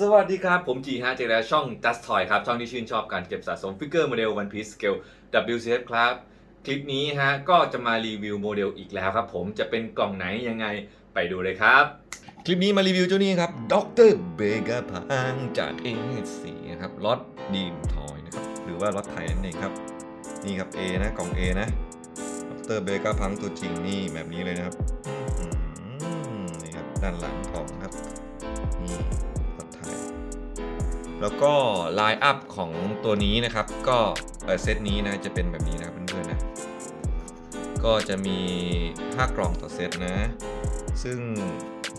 สวัสดีครับ ผมจีฮะเจอแล้วช่อง Just Toy ครับ ช่องที่ชื่นชอบการเก็บสะสมฟิกเกอร์โมเดล One Piece Scale WCF ครับ คลิปนี้ฮะ ก็จะมารีวิวโมเดลอีกแล้วครับผมจะเป็นกล่องไหนยังไงไปดูเลยครับ คลิปนี้มารีวิวเจ้านี้ครับด็อกเตอร์เบกาพังจาก a อนะครับล็อตดีมทอยนะครับ หรือว่าล็อตไทยนั่นเองครับ นี่ครับ A นะกล่อง A นะด็อกเตอร์เบกาพังตัวจริงนี่แบบนี้เลยนะครับนี่ครับด้านหลังกล่องครับนี่ แล้วก็ไลน์อัพของตัวนี้นะครับ ก็เซตนี้นะจะเป็นแบบนี้นะเพื่อนๆนะ ก็จะมี 5 กล่องต่อเซตนะ ซึ่ง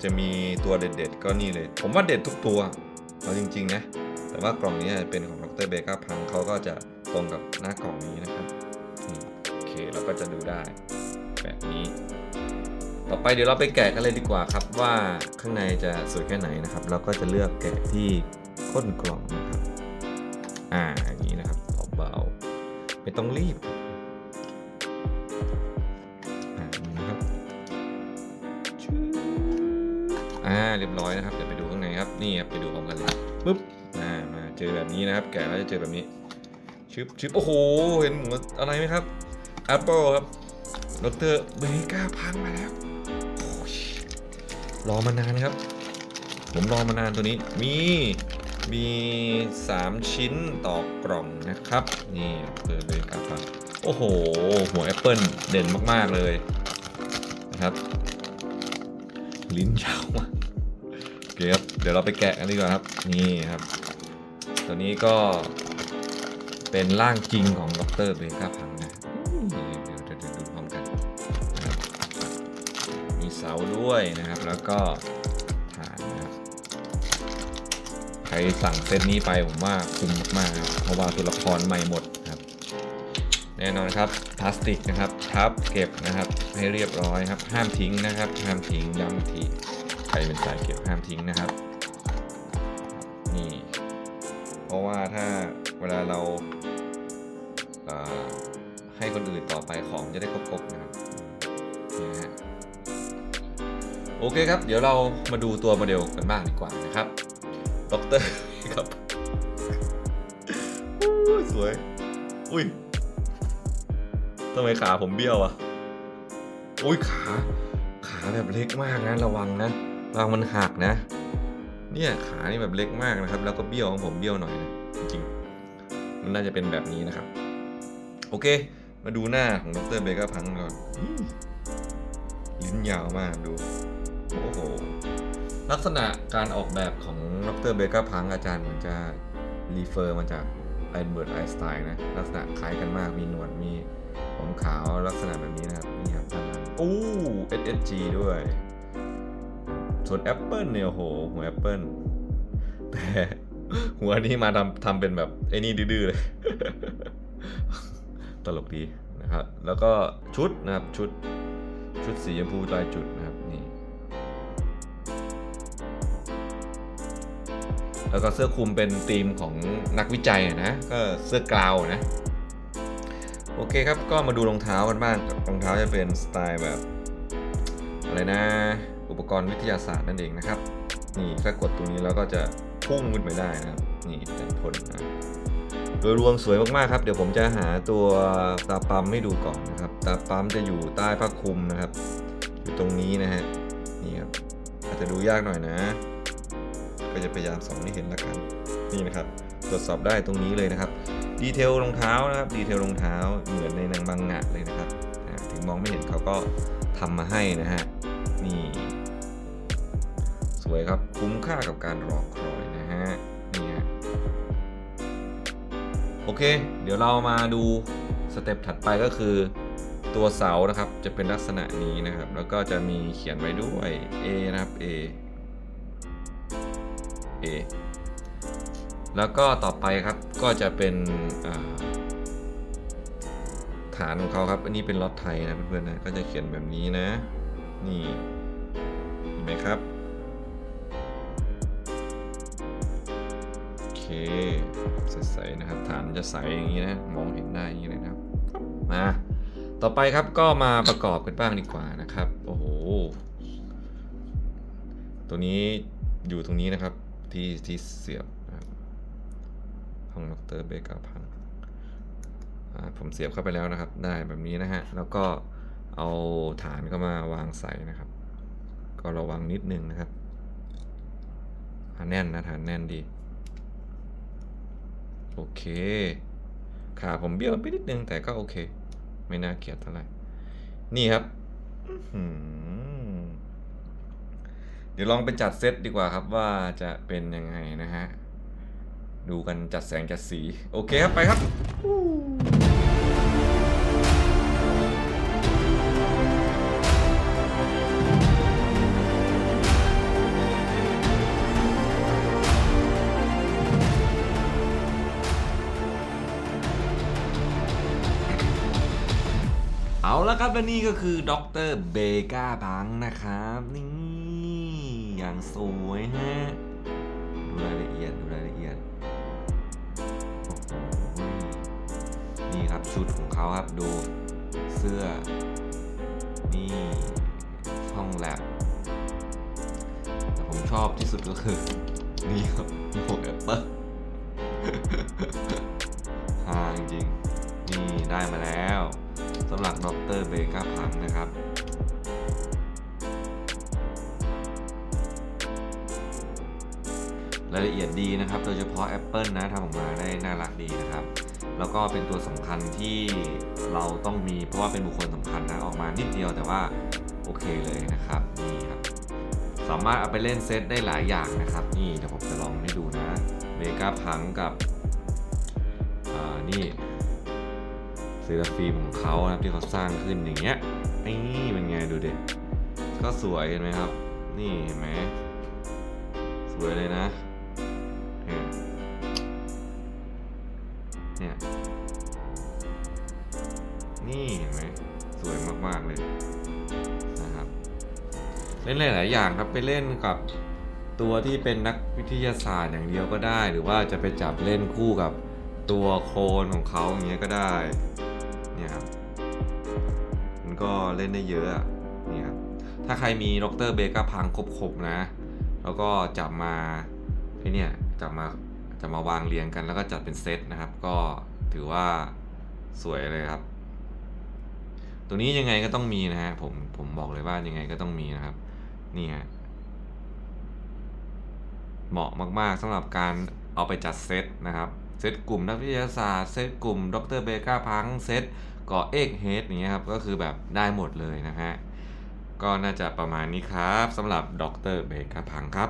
จะมีตัวเด็ดๆ ก็นี่เลย ผมว่าเด็ดทุกตัวเอาจริงๆนะ แต่ว่ากล่องนี้เป็นของดรเบก้าพังเขาก็จะตรงกับหน้ากล่องนี้นะครับโอเคเราก็จะดูได้แบบนี้ ต่อไปเดี๋ยวเราไปแกะกันเลยดีกว่าครับว่าข้างในจะสวยแค่ไหนนะครับ เราก็จะเลือกแกะที่ ก้นกล่องนะครับ อ่าอย่างนี้นะครับเบาๆไม่ต้องรีบอ่าอย่างนี้ครับชื่ออ่าเรียบร้อยนะครับเดี๋ยวไปดูข้างในครับนี่ครับไปดูพร้อมกันเลยปุ๊บอ่ามาเจอแบบนี้นะครับ แกะแล้วจะเจอแบบนี้ชึบชึบโอ้โหเห็นหมูอะไรไหมครับ Apple ครับดรเบก้าพังมาแล้วโอ้ยรอมานานครับ ผมรอมานานตัวนี้มี มี 3 ชิ้นต่อกล่องนะครับ นี่เปิดเลยครับโอ้โห หัวแอปเปิลเด่นมาก ๆ เลยนะครับ ลิ้นยาวมากโอเคครับเดี๋ยวเราไปแกะกันดีกว่าครับ นี่ครับ ตัวนี้ก็เป็นร่างจริงของดรเบก้าพังนะเดี๋ยวเดี๋ยวเดี๋ยวดูพร้อมกันนะครับมีเสาด้วยนะครับ แล้วก็ฐานนะครับ ใครสั่งเซตนี้ไปผมว่าคุ้มมากครับเพราะว่าตัวละครใหม่หมดครับ แน่นอนครับพลาสติกนะครับทับเก็บนะครับ ให้เรียบร้อยครับ ห้ามทิ้งนะครับ ห้ามทิ้งย้ำทีใครเป็นสายเก็บห้ามทิ้งนะครับ นี่ เพราะว่าถ้าเวลาเราเอ่อให้คนอื่นต่อไปของจะได้ครบๆนะครับนี่ฮะโอเคครับ เดี๋ยวเรามาดูตัวโมเดลกันบ้างดีกว่านะครับ ด็อกเตอร์ครับอู้สวย อุ้ยทำไมขาผมเบี้ยวอะอุ้ยขา ขาแบบเล็กมากนะ ระวังนะ ระวังมันหักนะ เนี่ยขานี่แบบเล็กมากนะครับ แล้วก็เบี้ยวของผมเบี้ยวหน่อยนะจริงๆมันน่าจะเป็นแบบนี้นะครับ โอเค มาดูหน้าของดรเบเกอร์พังก่อนลิ้นยาวมากดู โอ้โห ลักษณะการออกแบบของดรเบเกอร์พังอาจารย์เหมือนจะรีเฟอร์มาจากไอเบิร์ตไอสไตน์นะ ลักษณะคล้ายกันมากมีหนวดมีผมขาวลักษณะแบบนี้นะครับนี่ครับด้านหลังอู้ SSG ด้วย ส่วนแอปเปิลเนี่ยโห หัวแอปเปิลแต่หัวนี้มาทำทำเป็นแบบ ไอ้นี่ดื้อเลย ตลกดีนะครับ แล้วก็ชุดนะครับ ชุดชุดสีชมพูลายจุดนะ แล้วก็เสื้อคลุมเป็นธีมของนักวิจัยนะก็เสื้อกราวนะโอเคครับก็มาดูรองเท้ากันบ้างรองเท้าจะเป็นสไตล์แบบอะไรนะ อุปกรณ์วิทยาศาสตร์นั่นเองนะครับนี่ถ้ากดตรงนี้เราก็จะพุ่งขึ้นไปได้นะครับนี่แต่ผลนะโดยรวมสวยมากๆครับ เดี๋ยวผมจะหาตัวตาปั๊มให้ดูก่อนนะครับ ตาปั๊มจะอยู่ใต้ผ้าคลุมนะครับ อยู่ตรงนี้นะฮะนี่ครับอาจจะดูยากหน่อยนะ ก็จะพยายามส่องให้เห็นละกันนี่นะครับ ตรวจสอบได้ตรงนี้เลยนะครับ ดีเทลรองเท้านะครับดีเทลรองเท้าเหมือนในหนังบางงะเลยนะครับถึงมองไม่เห็นเขาก็ทำมาให้นะฮะนี่สวยครับคุ้มค่ากับการรอคอยนะฮะนี่ฮะโอเค เดี๋ยวเรามาดูสเต็ปถัดไปก็คือตัวเสานะครับจะเป็นลักษณะนี้นะครับ แล้วก็จะมีเขียนไว้ด้วย A นะครับ A A แล้วก็ต่อไปครับก็จะเป็นาฐานของเขาครับ อันนี้เป็นล็อตไทยนะเพื่อนๆนะก็จะเขียนแบบนี้นะ นี่เห็นไหมครับโอเคใสๆนะครับฐานจะใสอย่างนี้นะมองเห็นได้อย่างนี้เลยนะครับมาต่อไปครับก็มาประกอบกันบ้างดีกว่านะครับ โอ้โห ตัวนี้อยู่ตรงนี้นะครับ ที่ที่เสียบนะครับของดรเบกาพังผมเสียบเข้าไปแล้วนะครับ ได้แบบนี้นะฮะ แล้วก็เอาฐานเข้ามาวางใส่นะครับ ก็ระวังนิดนึงนะครับแน่นนะฐานแน่นดี โอเค ขาผมเบี้ยวไปนิดนึงแต่ก็โอเค ไม่น่าเกลียดเท่าไหร่ นี่ครับ เดี๋ยวลองไปจัดเซตดีกว่าครับว่าจะเป็นยังไงนะฮะ ดูกันจัดแสงจัดสี โอเคครับไปครับเอาละครับและนี่ก็คือดรเบกาบังนะครับนี่ อย่างสวยฮะ ดูรายละเอียด ดูรายละเอียด นี่ครับชุดของเขาครับ ดูเสื้อ นี่ช่องแลบแต่ผมชอบที่สุดก็คือ นี่ครับหมวกแอปเปิ้ลฮาจริง นี่ได้มาแล้วสำหรับดรเบกาพังนะครับ รายละเอียดดีนะครับ โดยเฉพาะ Apple นะทำออกมาได้น่ารักดีนะครับ แล้วก็เป็นตัวสำคัญที่เราต้องมีเพราะว่าเป็นบุคคลสำคัญนะออกมานิดเดียวแต่ว่าโอเคเลยนะครับนี่ครับสามารถเอาไปเล่นเซตได้หลายอย่างนะครับ นี่เดี๋ยวผมจะลองให้ดูนะเบกาพังกับอ่านี่เซราฟิล์มของเขานะครับที่เขาสร้างขึ้นอย่างเงี้ยนี่เป็นไงดูเด็กก็สวยเห็นไหมครับ นี่เห็นไหมสวยเลยนะ เนี่ย นี่เห็นไหมสวยมากๆเลยนะครับ เล่นหลายอย่างครับไปเล่นกับตัวที่เป็นนักวิทยาศาสตร์อย่างเดียวก็ได้ หรือว่าจะไปจับเล่นคู่กับตัวโคลนของเขาอย่างเงี้ยก็ได้ เนี่ยครับ มันก็เล่นได้เยอะเนี่ยครับ ถ้าใครมีดรเบก้าพังครบๆนะ แล้วก็จับมาที่เนี่ยจับมา จะมาวางเรียงกันแล้วก็จัดเป็นเซตนะครับ ก็ถือว่าสวยเลยครับ ตัวนี้ยังไงก็ต้องมีนะฮะผมผมบอกเลยว่ายังไงก็ต้องมีนะครับ นี่ฮะเหมาะมาก ๆสำหรับการเอาไปจัดเซตนะครับเซตกลุ่มนักวิทยาศาสตร์เซตกลุ่มดรเบก้าพังเซตก่อเอกเฮดอย่างเงี้ยครับก็คือแบบได้หมดเลยนะฮะก็น่าจะประมาณนี้ครับสำหรับดรเบก้าพังครับ